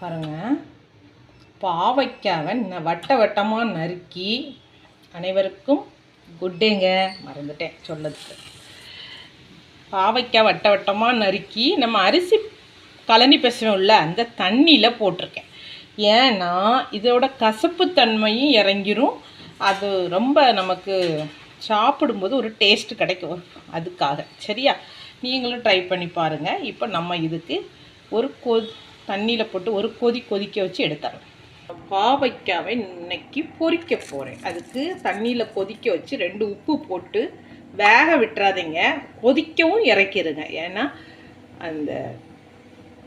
பாருங்கள் பாவைக்காவை ந- வட்ட வட்டமாக நறுக்கி அனைவருக்கும் குட்டேங்க மறந்துட்டேன் சொல்லதுக்கு. பாவைக்காய் வட்ட வட்டமாக நறுக்கி நம்ம அரிசி கலனி பெசுவோம்ல அந்த தண்ணியில் போட்டிருக்கேன். ஏன்னா இதோட கசப்பு தன்மையும் இறங்கிரும். அது ரொம்ப நமக்கு சாப்பிடும்போது ஒரு டேஸ்ட் கிடைக்கும். அதுக்காக. சரியா? நீங்களும் ட்ரை பண்ணி பாருங்கள் இப்போ நம்ம இதுக்கு ஒரு கொ தண்ணியில் போட்டு ஒரு கொதி கொதிக்க வச்சு எடுத்துடலாம் பாவைக்காவை இன்னைக்கு பொறிக்க போகிறேன் அதுக்கு தண்ணியில் கொதிக்க வச்சு ரெண்டு உப்பு போட்டு வேக விட்டுறாதீங்க. கொதிக்கவும் இறக்கிடுங்க ஏன்னா அந்த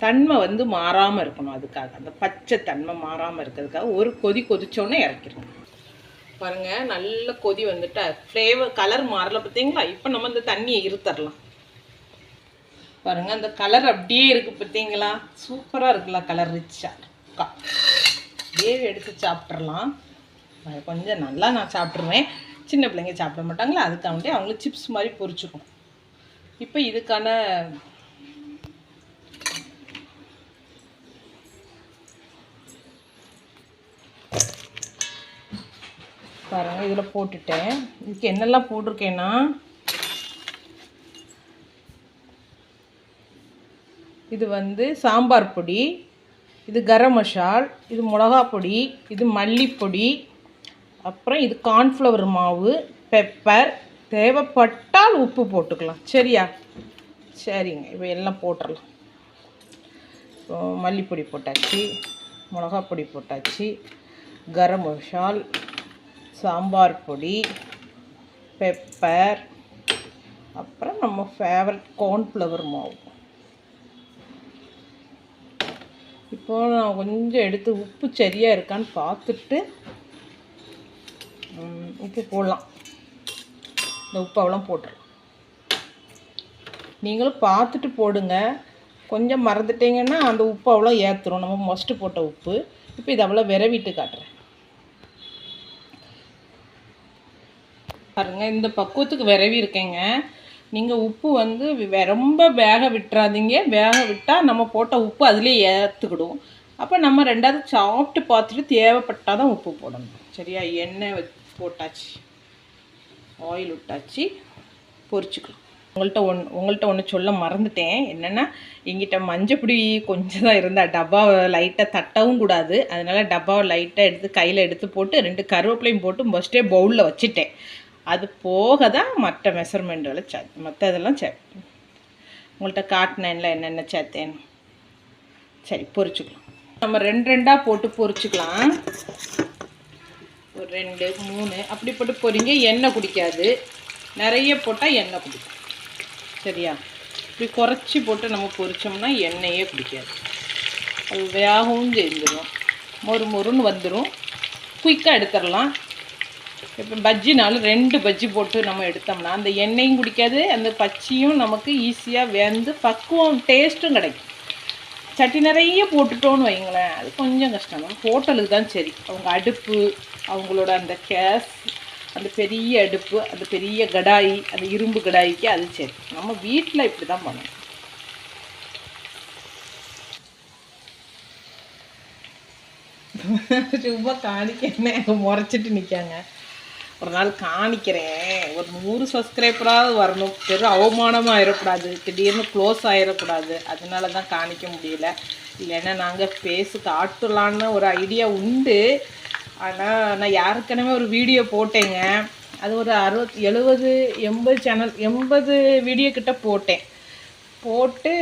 தன்மை வந்து மாறாமல் இருக்கணும் அதுக்காக. அந்த பச்சை தன்மை மாறாமல் இருக்கிறதுக்காக ஒரு கொதி கொதிச்சோன்னே இறக்கிடுங்க பாருங்கள் நல்ல கொதி வந்துட்டு. ஃப்ளேவர் கலர் மாறல பார்த்தீங்களா? இப்போ நம்ம இந்த தண்ணியை இருத்தரலாம். பாருங்க அந்த கலர் அப்படியே இருக்கு பார்த்தீங்களா? சூப்பராக இருக்குல்ல கலர் ரிச்சா அப்படியே எடுத்து சாப்பிட்றலாம் கொஞ்சம் நல்லா நான் சாப்பிட்ருவேன் சின்ன பிள்ளைங்க சாப்பிட மாட்டாங்களா? அதுக்காண்டி அவங்கள சிப்ஸ் மாதிரி பொரிச்சுக்கும். இப்போ இதுக்கான பாருங்கள் இதில் போட்டுட்டேன். இதுக்கு என்னெல்லாம் போட்டிருக்கேன்னா இது வந்து சாம்பார் பொடி இது கரம் மசால் இது மிளகா பொடி இது மல்லிப்பொடி அப்புறம் இது கார்ன்ஃப்ளவர் மாவு பெப்பர் தேவைப்பட்டால் உப்பு போட்டுக்கலாம். சரியா? சரிங்க. இப்போ எல்லாம் போட்டுடலாம். இப்போ மல்லிப்பொடி போட்டாச்சு மிளகா பொடி போட்டாச்சு கரம் மசால் சாம்பார் பொடி பெப்பர் அப்புறம் நம்ம ஃபேவரட் கார்ன்ஃப்ளவர் மாவு. இப்போ நான் கொஞ்சம் எடுத்து உப்பு சரியாக இருக்கான்னு பார்த்துட்டு உப்பு போடலாம். இந்த உப்பு அவ்வளோ போட்டுடலாம் நீங்களும் பார்த்துட்டு போடுங்க. கொஞ்சம் மறந்துட்டீங்கன்னா அந்த உப்பு அவ்வளோ ஏற்றுரும் நம்ம மொஸ்ட்டு போட்ட உப்பு. இப்போ இது அவ்வளோ விரவிட்டு காட்டுறேன். பாருங்கள் இந்த பக்குவத்துக்கு விரவி இருக்கேங்க. நீங்கள் உப்பு வந்து ரொம்ப வேக விட்டுறாதீங்க. வேக விட்டால் நம்ம போட்ட உப்பு அதிலே ஏற்றுக்கிடும் அப்போ நம்ம ரெண்டாவது சாப்பிட்டு பார்த்துட்டு தேவைப்பட்டால் தான் உப்பு போடணும். சரியா? எண்ணெய் போட்டாச்சு. ஆயில் விட்டாச்சு. பொரிச்சுக்கலாம். உங்கள்கிட்ட ஒன் உங்கள்கிட்ட ஒன்று சொல்ல மறந்துட்டேன். என்னென்னா எங்கிட்ட மஞ்சப்பிடி கொஞ்சம் தான் இருந்தால் டப்பாவை லைட்டாக தட்டவும் கூடாது. அதனால் டப்பாவை லைட்டாக எடுத்து கையில் எடுத்து போட்டு ரெண்டு கருவேப்பிலையும் போட்டு ஃபஸ்ட்டே பவுலில் வச்சுட்டேன். அது போக தான் மற்ற மெஷர்மெண்ட்டுகளை சே மற்ற இதெல்லாம் சே உங்கள்கிட்ட காட்டினேன்ல என்னென்ன சேர்த்தேன் சரி பொரிச்சுக்கலாம் நம்ம ரெண்டு ரெண்டாக போட்டு பொரிச்சுக்கலாம் ஒரு ரெண்டு மூணு அப்படி போட்டு பொறிங்க. எண்ணெய் குடிக்காது. நிறைய போட்டால் எண்ணெய் குடிக்கும். சரியா? இப்படி குறைச்சி போட்டு நம்ம பொரிச்சோம்னா எண்ணெயே குடிக்காது. அது வேகவும் செஞ்சிடும் மொறு மொறுன்னு வந்துடும் குயிக்காக எடுத்துடலாம் இப்போ பஜ்ஜினாலும் ரெண்டு பஜ்ஜி போட்டு நம்ம எடுத்தோம்னா அந்த எண்ணெயும் குடிக்காது அந்த பச்சியும் நமக்கு ஈஸியாக வெந்து பக்குவம் டேஸ்ட்டும் கிடைக்கும். சட்டி நிறைய போட்டுட்டோன்னு வைங்களேன் அது கொஞ்சம் கஷ்டம். தான் ஹோட்டலுக்கு தான் சரி. அவங்க அடுப்பு அவங்களோட அந்த கேஸ் அந்த பெரிய அடுப்பு அந்த பெரிய கடாயி அந்த இரும்பு கடாய்க்கு அது சரி. நம்ம வீட்டில் இப்படி தான் பண்ணணும். ரொம்ப காணிக்க முறைச்சிட்டு நிற்காங்க ஒரு நாள் காணிக்கிறேன் ஒரு நூறு சப்ஸ்கிரைபராவது வரணும். பெரும் அவமானமாக ஆயிடக்கூடாது திடீர்னு க்ளோஸ் ஆயிடக்கூடாது அதனால தான் காணிக்க முடியல. இல்லைன்னா நாங்கள் பேசு காட்டலான்னு ஒரு ஐடியா உண்டு. ஆனால் நான் யாருக்கனவே ஒரு வீடியோ போட்டேங்க. அது ஒரு அறுபத் எழுபது எண்பது சேனல் எண்பது வீடியோ கிட்ட போட்டேன். போட்டு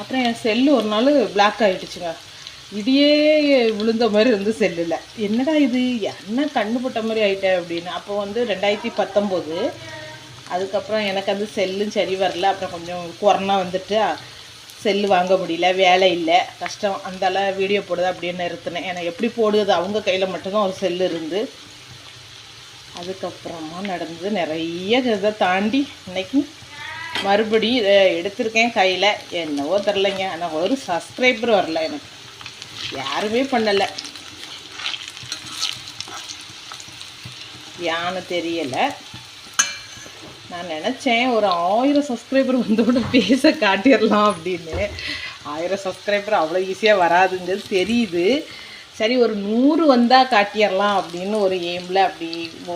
அப்புறம் என் செல்லு ஒரு நாள் பிளாக் ஆகிடுச்சுங்க இடியே விழுந்த மாதிரி இருந்து செல்லில். என்னடா இது? என்ன கண்ணு போட்ட மாதிரி ஆயிட்டேன் அப்படின்னு. அப்போ வந்து ரெண்டாயிரத்தி பத்தொம்போது அதுக்கப்புறம் எனக்கு அந்த செல்லும் சரி வரல. அப்புறம் கொஞ்சம் கொரோனா வந்துட்டு செல்லு வாங்க முடியல வேலை இல்லை. கஷ்டம். அந்தால வீடியோ போடுது அப்படின்னு நிறுத்தினேன். ஏன்னா எப்படி போடுது? அவங்க கையில் மட்டும்தான் ஒரு செல்லு இருந்து. அதுக்கப்புறமா நடந்தது நிறைய இதை தாண்டி இன்னைக்கு மறுபடியும் இதை எடுத்திருக்கேன் கையில். என்னவோ தெரிலங்க ஆனால் ஒரு சப்ஸ்கிரைபர் வரல எனக்கு. யாருமே பண்ணலை. யான்னு தெரியலை. நான் நினச்சேன் ஒரு ஆயிரம் சப்ஸ்கிரைபர் வந்தோட பேச காட்டிடலாம் அப்படின்னு. ஆயிரம் சப்ஸ்கிரைபர் அவ்வளோ ஈஸியாக வராதுங்கிறது தெரியுது. சரி ஒரு நூறு வந்தால் காட்டிடலாம் அப்படின்னு ஒரு எய்மில் அப்படி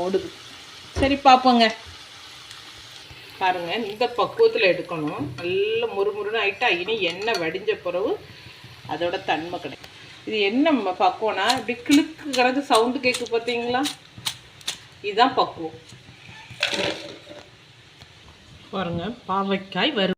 ஓடுது. சரி பார்ப்போங்க பாருங்கள் இந்த பக்குவத்தில் எடுக்கணும். நல்ல முறுமுறுன்னு ஆகிட்டா இனி எண்ணெய் வடிஞ்ச பிறகு அதோட தன்மை கிடைக்கும். இது என்ன பக்குவம்னா? இப்படி கிளுக்கு கிடந்து சவுண்டு கேட்கு பார்த்தீங்களா? இதுதான் பக்குவம். பாருங்க பாவைக்காய் வரும்